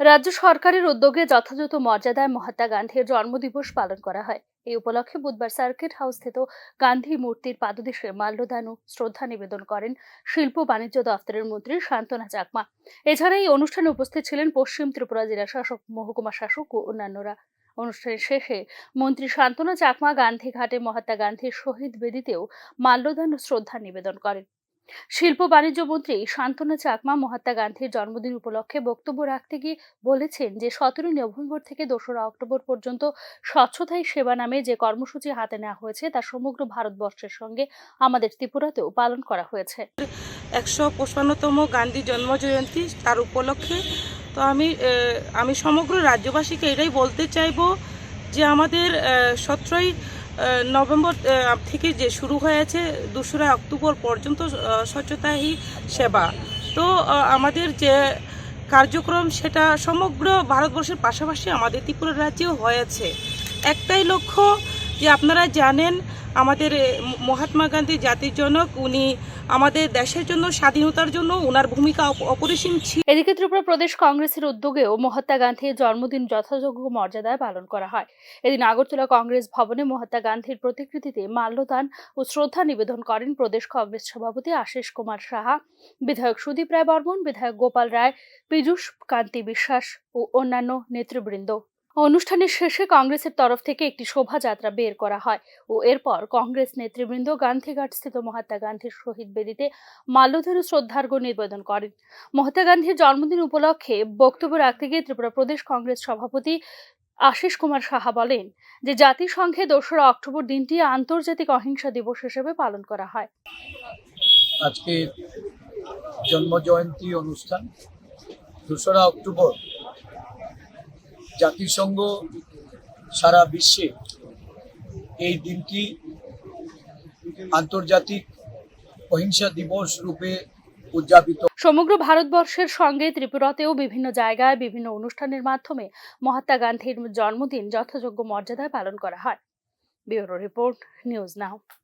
রাজ্য সরকারের উদ্যোগে যথাযথ মর্যাদায় মহাত্মা গান্ধীর জন্মদিবস পালন করা হয়। এই উপলক্ষে বুধবার সার্কিট হাউস স্থিত গান্ধী মূর্তির পাদদেশে মাল্যদান ও শ্রদ্ধা নিবেদন করেন শিল্প বাণিজ্য দপ্তরের মন্ত্রী শান্তনা চাকমা। এছাড়া এই অনুষ্ঠানে উপস্থিত ছিলেন পশ্চিম ত্রিপুরা জেলা শাসক, মহকুমা শাসক ও অন্যান্যরা। অনুষ্ঠানের শেষে মন্ত্রী শান্তনা চাকমা গান্ধীঘাটে মহাত্মা গান্ধীর শহীদ বেদিতেও মাল্যদান ও শ্রদ্ধা নিবেদন করেন। শিল্প বাণিজ্য মন্ত্রী শান্তনা চাকমা মহাত্মা গান্ধীর জন্মদিন উপলক্ষে বক্তব্য রাখতে গিয়ে বলেছেন যে সতেরোই নভেম্বর থেকে দোসরা অক্টোবর পর্যন্ত স্বচ্ছতাই সেবা নামে যে কর্মসূচি হাতে নেওয়া হয়েছে, তা সমগ্র ভারতবর্ষের সঙ্গে আমাদের ত্রিপুরাতেও পালন করা হয়েছে। একশো পঁচপান্নতম গান্ধী জন্মজয়ন্তী তার উপলক্ষে। তো আমি আমি সমগ্র রাজ্যবাসীকে এটাই বলতে চাইব যে, আমাদের সতেরোই নভেম্বর থেকে যে শুরু হয়েছে দোসরা অক্টোবর পর্যন্ত আহ, সেবা। তো আমাদের যে কার্যক্রম সেটা সমগ্র ভারতবর্ষের পাশাপাশি আমাদের ত্রিপুরা রাজ্যেও হয়েছে। একটাই লক্ষ্য যে আপনারা জানেন আমাদের মহাত্মা গান্ধী জাতির জনক উনি আমাদের দেশের জন্য, স্বাধীনতার জন্য ওনার ভূমিকা অপ- অপরিসীম ছিল এদিকে ত্রিপুরা প্রদেশ কংগ্রেসের উদ্যোগেও মহাত্মা গান্ধীর জন্মদিন যথাযোগ্য মর্যাদায় পালন করা হয়। এদিন আগরতলা কংগ্রেস ভবনে মহাত্মা গান্ধীর প্রতিকৃতিতে মাল্যদান ও শ্রদ্ধা নিবেদন করেন প্রদেশ কংগ্রেস সভাপতি আশিস কুমার সাহা, বিধায়ক সুদীপ রায় বর্মন, বিধায়ক গোপাল রায়, পীযূষ কান্তি বিশ্বাস ও অন্যান্য নেতৃবৃন্দ। অনুষ্ঠানের শেষে কংগ্রেসের তরফ থেকে একটি শোভাযাত্রা বের করা হয় ও এরপর কংগ্রেস নেতৃবৃন্দ গান্ধীঘাট স্থিত মহাত্মা গান্ধীর শহীদ বেদিতে মাল্যদান ও শ্রদ্ধার্ঘ্য নিবেদন করেন। মহাত্মা গান্ধীর জন্মদিন উপলক্ষে বক্তব্য রাখতে গিয়ে ত্রিপুরা প্রদেশ কংগ্রেস সভাপতি আশিস কুমার সাহা বলেন যে জাতিসংঘে দোসরা অক্টোবর দিনটি আন্তর্জাতিক অহিংসা দিবস হিসেবে পালন করা হয়। আজকে জন্মজয়ন্তী অনুষ্ঠান। দোসরা অক্টোবর জাতিসংঘ সারা বিশ্বে এই দিনটি আন্তর্জাতিক অহিংসা দিবস রূপে উদযাপিত সমগ্র ভারতবর্ষের সঙ্গে ত্রিপুরাতেও বিভিন্ন জায়গায় বিভিন্ন অনুষ্ঠানের মাধ্যমে মহাত্মা গান্ধীর জন্মদিন যথাযোগ্য মর্যাদায় পালন করা হয়। Bureau report news now.